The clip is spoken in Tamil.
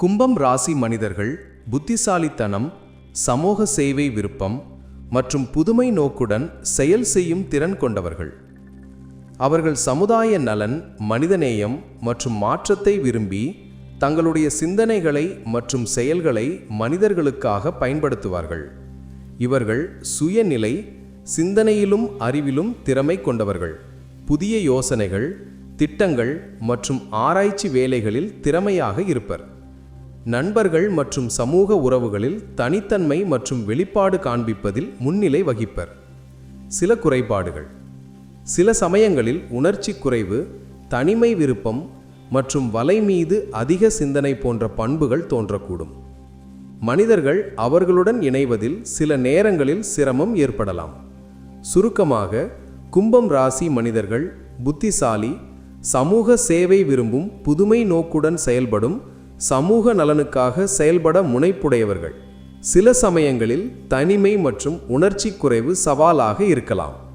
கும்பம் ராசி மனிதர்கள் புத்திசாலித்தனம் சமூக சேவை விருப்பம் மற்றும் புதுமை நோக்குடன் செயல் செய்யும் திறன் கொண்டவர்கள். அவர்கள் சமுதாய நலன் மனிதநேயம் மற்றும் மாற்றத்தை விரும்பி தங்களுடைய சிந்தனைகளை மற்றும் செயல்களை மனிதர்களுக்காக பயன்படுத்துவார்கள். இவர்கள் சுயநிலை சிந்தனையிலும் அறிவிலும் திறமை கொண்டவர்கள். புதிய யோசனைகள் திட்டங்கள் மற்றும் ஆராய்ச்சி வேலைகளில் திறமையாக இருப்பர். நண்பர்கள் மற்றும் சமூக உறவுகளில் தனித்தன்மை மற்றும் வெளிப்பாடு காண்பிப்பதில் முன்னிலை வகிப்பர். சில குறைபாடுகள். சில சமயங்களில் உணர்ச்சி குறைவு தனிமை விருப்பம் மற்றும் வலை மீது அதிக சிந்தனை போன்ற பண்புகள் தோன்றக்கூடும். மனிதர்கள் அவர்களுடன் இணைவதில் சில நேரங்களில் சிரமம் ஏற்படலாம். சுருக்கமாக கும்பம் ராசி மனிதர்கள் புத்திசாலி சமூக சேவை விரும்பும் புதுமை நோக்குடன் செயல்படும் சமூக நலனுக்காக செயல்பட முனைப்புடையவர்கள். சில சமயங்களில் தனிமை மற்றும் உணர்ச்சி குறைவு சவாலாக இருக்கலாம்.